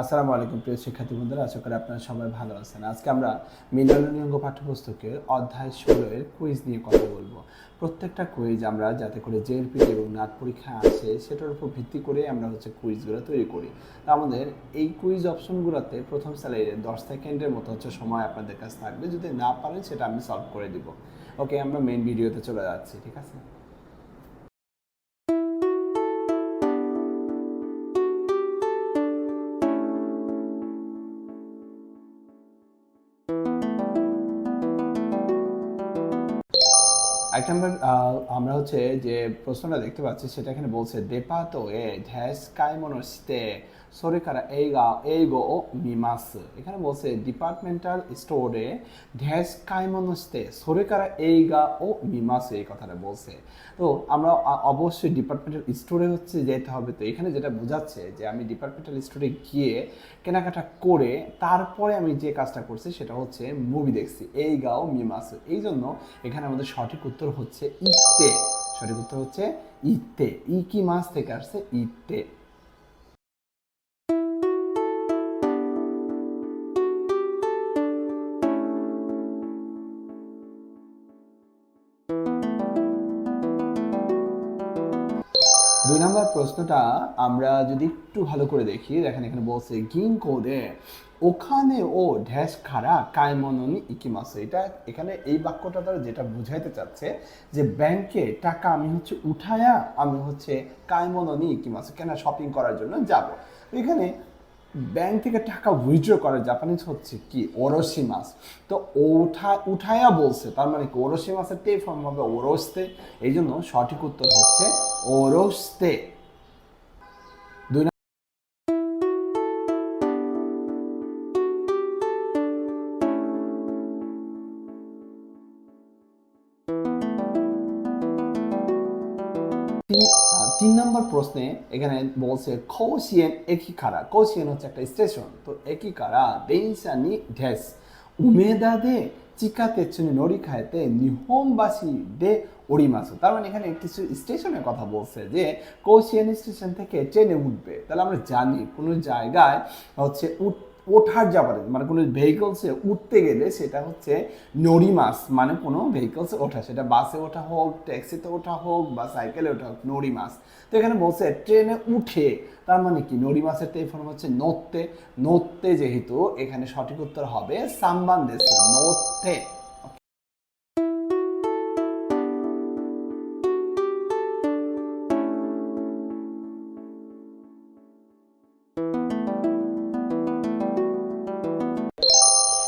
আসসালামু আলাইকুম প্রিয় শিক্ষার্থী বন্ধুরা, আশা করি আপনারা সবাই ভালো আছেন। আজকে আমরা মিলনীয়ঙ্গ পাঠ্যপুস্তকের অধ্যায় ষোলো এর কুইজ নিয়ে কথা বলব। প্রত্যেকটা কুইজ আমরা যাতে করে জেএলপিটি এবং নাট পরীক্ষা আসে, সেটার উপর ভিত্তি করে আমরা হচ্ছে কুইজগুলো তৈরি করি। তা আমাদের এই কুইজ অপশনগুলোতে প্রথম স্যালাইয়ে দশ সেকেন্ডের মতো হচ্ছে সময় আপনাদের কাছে থাকবে। যদি না পারেন, সেটা আমি সলভ করে দিব। ওকে আমরা মেইন ভিডিওতে চলে যাচ্ছি, ঠিক আছে? এক নম্বর আমরা হচ্ছে যে প্রশ্নটা দেখতে পাচ্ছি, সেটা এখানে বলছে, দেপাতো এ ঢ্যাস কাইমনোস্তে সরেকারা এইগা এইগো ও মিমাস। এখানে বলছে ডিপার্টমেন্টাল স্টোরে ঢ্যাস কাইমনোস্তে এই গা ও মিমাস, এই কথাটা বলছে। তো আমরা অবশ্যই ডিপার্টমেন্টাল স্টোরে হচ্ছে যেতে হবে। তো এখানে যেটা বোঝাচ্ছে যে আমি ডিপার্টমেন্টাল স্টোরে গিয়ে কেনাকাটা করে তারপরে আমি যে কাজটা করছি, সেটা হচ্ছে মুভি দেখছি এই গাও মিমাস। এই জন্য এখানে আমাদের সঠিক উত্তর হচ্ছে ইতে সঠিক উত্তর হচ্ছে ইতে ই কি মাস থেকে আসছে? ইতে দুই নম্বর প্রশ্নটা আমরা যদি একটু ভালো করে দেখি, দেখেন এখানে বলছে, গিন কোদে ওখানে ও ঢ্যাস খাড়া কায়মননি ইকিমাস। এটা এখানে এই বাক্যটা তারা যেটা বুঝাইতে চাচ্ছে যে ব্যাংকে টাকা আমি হচ্ছে উঠায়া আমি হচ্ছে কায়মননি ইকিমাস কেন শপিং করার জন্য যাব। এখানে ব্যাংক থেকে টাকা উইথড্র করে জাপানিজ হচ্ছে কি? ওরসি মাস তো ওঠা, উঠায়া বলছে, তার মানে কি? ওরসি মাসের তে ফর্ম হবে ওরসতে। এই জন্য সঠিক উত্তর হচ্ছে ওরসতে। তিন তিন নম্বর প্রশ্নে এখানে বলছে, কৌশিয়েন একই খারা কৌশিয়েন হচ্ছে একটা স্টেশন। তো একই খারা দেইসা নি ঢেস। উমেদা দে নড়ি খাইতে নিহমবাসী, দে, ওড়িমাসু। তার মানে এখানে কিছু স্টেশনের কথা বলছে যে, কৌশিয়ান স্টেশন থেকে ট্রেনে উঠবে। তাহলে আমরা জানি কোনো জায়গায় হচ্ছে উঠ ওঠার যাবার মানে কোনো ভেহিকলসে উঠতে গেলে সেটা হচ্ছে নড়ি মাস মানে কোনো ভেহিকলসে ওঠা। সেটা বাসে ওঠা হোক ট্যাক্সিতে ওঠা হোক বা সাইকেলে ওঠা হোক, নড়ি মাস তো এখানে বলছে ট্রেনে উঠে, তার মানে কি? নড়ি মাসের তো এই ফর্ম হচ্ছে নড়তে। নড়তে যেহেতু এখানে সঠিক উত্তর হবে সাম্বান দেশে, নড়তে।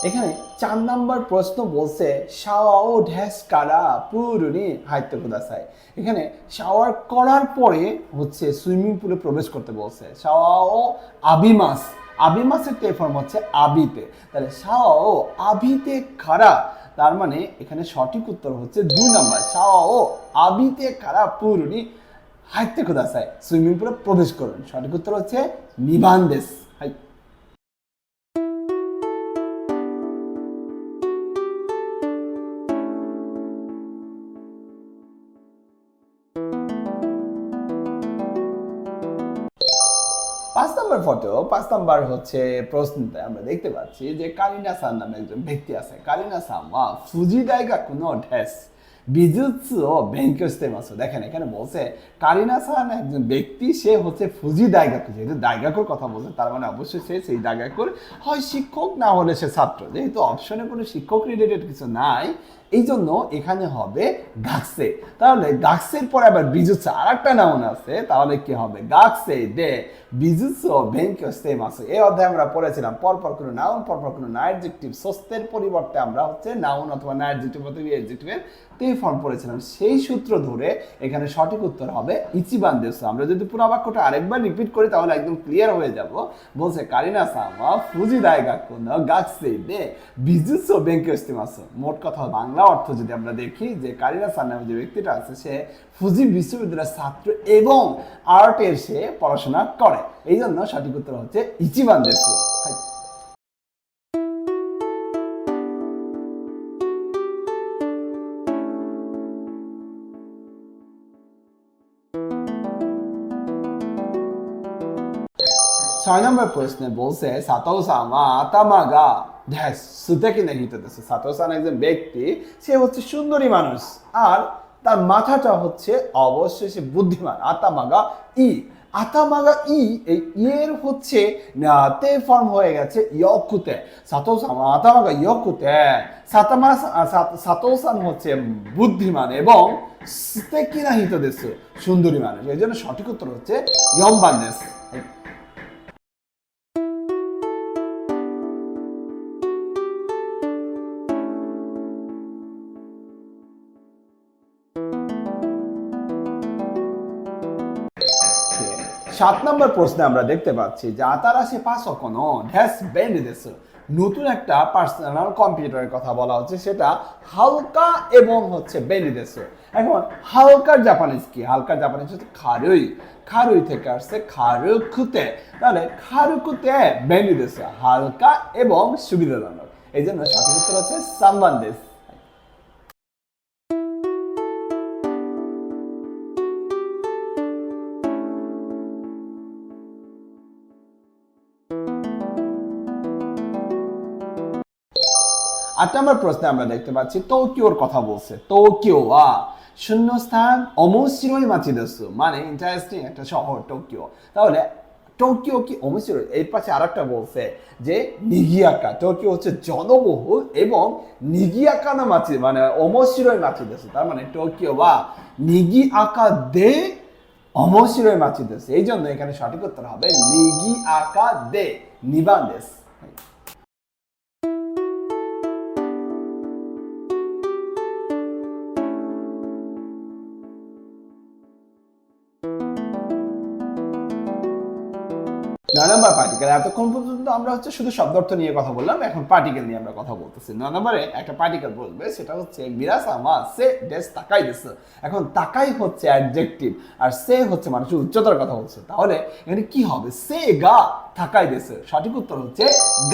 এখানে চার নাম্বার প্রশ্ন বলছে, শাওয়াও ঢ্যাস কারা পুরুনি হাইতে কুদাসাই এখানে শাওয়ার করার পরে হচ্ছে সুইমিং পুলে প্রবেশ করতে বলছে, শাওয়াও আবিমাস। আবিমাসের তে ফর্ম হচ্ছে আবিতে। তাহলে শাওয়াও আবিতে খারা তার মানে এখানে সঠিক উত্তর হচ্ছে দুই নাম্বার, শাওয়াও আবিতে খারা পুরুনি হাইতে কুদাসাই সুইমিং পুলে প্রবেশ করুন। সঠিক উত্তর হচ্ছে নিবান্দেশ। হাই পাঁচ নম্বর ফটো পাঁচ নম্বর হচ্ছে প্রশ্নতে আমরা দেখতে পাচ্ছি যে কারিনা সান নামে একজন ব্যক্তি আছে। কারিনা সান ওয়া ফুজি দাইগাকু নো ঢেস বিজুৎসু ও বেঙ্কস্তে মাসু দেখেন, এখানে বলছে কারিনা সান একজন ব্যক্তি, সে হচ্ছে ফুজি দাইগাকু যেহেতু দাইগাকুর কথা বলছে, তার মানে অবশ্যই সে সেই দাইগাকুর হয় শিক্ষক, না হলে সে ছাত্র। যেহেতু অপশনে কোনো শিক্ষক রিলেটেড কিছু নাই এই জন্য এখানে হবে গাক্সে। তাহলে গাক্সের পরে আবার বিজুৎসু আর একটা নাউন আছে, তাহলে কি হবে? গাক্সে দে বিজুৎসু বেঙ্কস্তে মাসু এই অধ্যায়ে আমরা পড়েছিলাম, পরপর কোনো নাউন পরপর কোনো নাইডজেক্টিভ সস্তের পরিবর্তে আমরা হচ্ছে নাউন অথবা নাইডজেক্টিভ অথবা এডজেক্টিভের তে ফর্ম পড়েছিলাম। সেই সূত্র ধরে এখানে সঠিক উত্তর হবে ইচিবান দেশ আমরা যদি পুরো বাক্যটা আরেকবার রিপিট করি, তাহলে একদম ক্লিয়ার হয়ে যাব। বলছে কারিনা সামা ফুজি দায় গাকুন গাকসে দে বিজুৎসু বেঙ্কস্তে আছে মোট কথা বাংলা অর্থ যদি আমরা দেখি, যে কারিনা সান নামে যে ব্যক্তিটা আছে, সে ফুজি বিশ্ববিদ্যালয়ের ছাত্র এবং আর্টের সে পড়াশোনা করে। এই জন্য সঠিক উত্তর হচ্ছে ইচিবান দেশ ছয় নম্বর প্রশ্নে বলছে, সাতৌ সামা আতামাগা ড্যাশ সুতেকে নেহিত দেশে সাতৌ সান একজন ব্যক্তি, সে হচ্ছে সুন্দরী মানুষ আর তার মাথাটা হচ্ছে অবশ্যই সে বুদ্ধিমান, আতামাগা ই। আতামাগা ই, এই ইয়ের হচ্ছে তে ফর্ম হয়ে গেছে ইয়কুতে। সাতৌ সামা আতামাগা ইয়কুতে। সাতামা সাতৌসান হচ্ছে বুদ্ধিমান এবং স্তেকিনা হিত সুন্দরী মানুষ। এই জন্য সঠিক উত্তর হচ্ছে ইয়ম্বান দেশ সাত নম্বর প্রশ্নে আমরা দেখতে পাচ্ছি যে আতারাশি পাঁচ কোনো ড্যাশ বেন্ড দেশ নতুন একটা পার্সোনাল কম্পিউটারের কথা বলা হচ্ছে, সেটা হালকা এবং হচ্ছে বেন্ড দেশ এখন হালকার জাপানিজ কি? হালকার জাপানিজ হচ্ছে খারুই। খারুই থেকে আসছে খারুকুতে। তাহলে খারুকুতে দেশ হালকা এবং সুবিধাজনক। এই জন্য উত্তর হচ্ছে সাম্বান দেশ আট নম্বর প্রশ্নে আমরা দেখতে পাচ্ছি, টোকিওর কথা বলছে। টোকিও, আ, শূন্যস্থান মাছি দেশ মানে ইন্টারেস্টিং একটা শহর, টোকিও। তাহলে টোকিও কি অমসিরই এর পাশে আরেকটা বলছে যে নিগিয়াকা। টোকিও হচ্ছে জনবহুল এবং নিগিয়াকা না মাছি মানে অমসিরই দেশ তার মানে টোকিও, বা নিগি আকা দে মাছি দেশ এই জন্য এখানে সঠিক উত্তর হবে নিগি আকা দে নিবান নয় নম্বর পার্টিকেল এতক্ষণ পর্যন্ত আমরা হচ্ছে শুধু শব্দার্থ নিয়ে কথা বললাম, এখন পার্টিকেল নিয়ে আমরা কথা বলতেছি। নয় নম্বরে একটা পার্টিকেল বলবে, সেটা হচ্ছে সে ডেস তাকাই এখন তাকাই হচ্ছে অ্যাডজেক্টিভ আর সে হচ্ছে মানুষের উচ্চতার কথা বলছে। তাহলে এখানে কি হবে? সে, গা থাকাই দেশে। সঠিক উত্তর হচ্ছে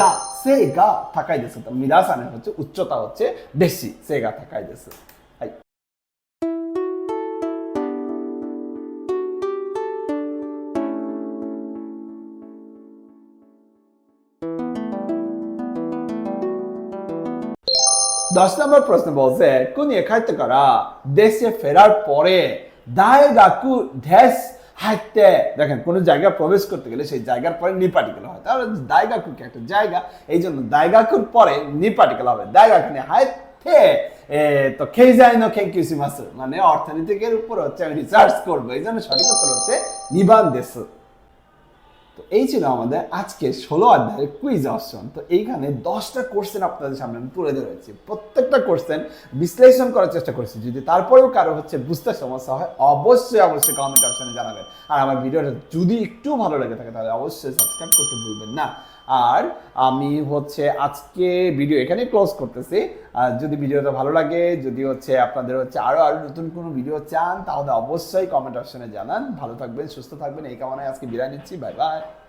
গা, সে, গা থাকাই দেশে। মিরাসানের হচ্ছে উচ্চতা হচ্ছে বেশি, সে, গা থাকাই দেশে। দশ নম্বর প্রশ্ন বলছে কোন এখাইতে করা দেশে ফেরার পরে দায় গাকু ঢেস হাইতে দেখেন কোন জায়গায় প্রবেশ করতে গেলে সেই জায়গার পরে নিপাটিকেল হয়। তাহলে দায়গাকু কি একটা জায়গা? এই জন্য দায়গাকুর পরে নিপাটিকেল হবে। হাইতে এ, তো খেয়ে যায় না খেয়ে কিউসি মাস? মানে অর্থনীতিকের উপর হচ্ছে আমি রিসার্চ করব। এই জন্য সঠিক উত্তর হচ্ছে নিবান তো এই ছিল আমাদের আজকে ষোলো অধ্যায়ের কুইজ অপশন তো এইখানে দশটা কোশ্চেন আপনাদের সামনে আমি তুলে ধরেছি প্রত্যেকটা কোশ্চেন বিশ্লেষণ করার চেষ্টা করেছি। যদি তারপরেও কারও হচ্ছে বুঝতে সমস্যা হয়, অবশ্যই অবশ্যই কমেন্ট অপশনে জানাবেন। আর আমার ভিডিওটা যদি একটু ভালো লেগে থাকে, তাহলে অবশ্যই সাবস্ক্রাইব করতে ভুলবেন না। আর আমি হচ্ছে আজকে ভিডিও এখানে ক্লোজ করতেছি। আর যদি ভিডিওটা ভালো লাগে, যদি হচ্ছে আপনাদের হচ্ছে আরও আরও নতুন কোনো ভিডিও চান, তাহলে অবশ্যই কমেন্ট অপশনে জানান। ভালো থাকবেন, সুস্থ থাকবেন। এই কামনায় আজকে বিদায় নিচ্ছি। Bye bye